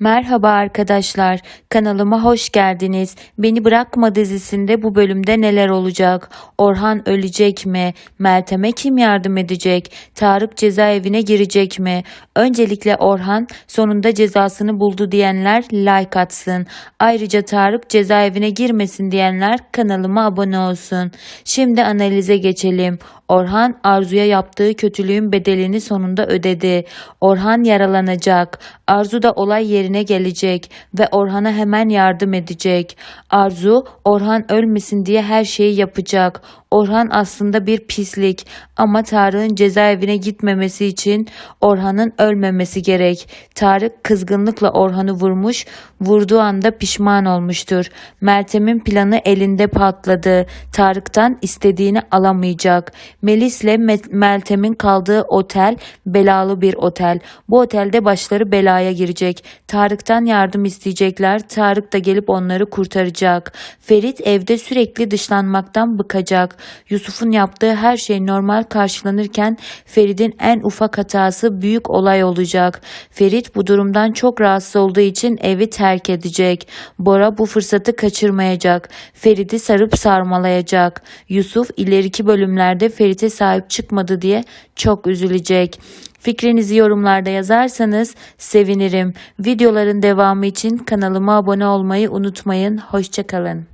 Merhaba arkadaşlar, kanalıma hoş geldiniz. Beni Bırakma dizisinde bu bölümde neler olacak? Orhan ölecek mi? Meltem'e kim yardım edecek? Tarık cezaevine girecek mi? Öncelikle Orhan sonunda cezasını buldu diyenler like atsın. Ayrıca Tarık cezaevine girmesin diyenler kanalıma abone olsun. Şimdi analize geçelim. Orhan Arzu'ya yaptığı kötülüğün bedelini sonunda ödedi. Orhan yaralanacak. Arzu da olay yerine gelecek ve Orhan'a hemen yardım edecek. Arzu Orhan ölmesin diye her şeyi yapacak. Orhan aslında bir pislik ama Tarık'ın cezaevine gitmemesi için Orhan'ın ölmemesi gerek. Tarık kızgınlıkla Orhan'ı vurmuş, vurduğu anda pişman olmuştur. Meltem'in planı elinde patladı. Tarık'tan istediğini alamayacak. Melis'le Me- Meltem'in kaldığı otel belalı bir otel. Bu otelde başları belaya girecek. Tarık'tan yardım isteyecekler. Tarık da gelip onları kurtaracak. Ferit evde sürekli dışlanmaktan bıkacak. Yusuf'un yaptığı her şey normal karşılanırken Ferit'in en ufak hatası büyük olay olacak. Ferit bu durumdan çok rahatsız olduğu için evi terk edecek. Bora bu fırsatı kaçırmayacak. Ferit'i sarıp sarmalayacak. Yusuf ileriki bölümlerde Ferit'e sahip çıkmadı diye çok üzülecek. Fikrinizi yorumlarda yazarsanız sevinirim. Videoların devamı için kanalıma abone olmayı unutmayın. Hoşçakalın.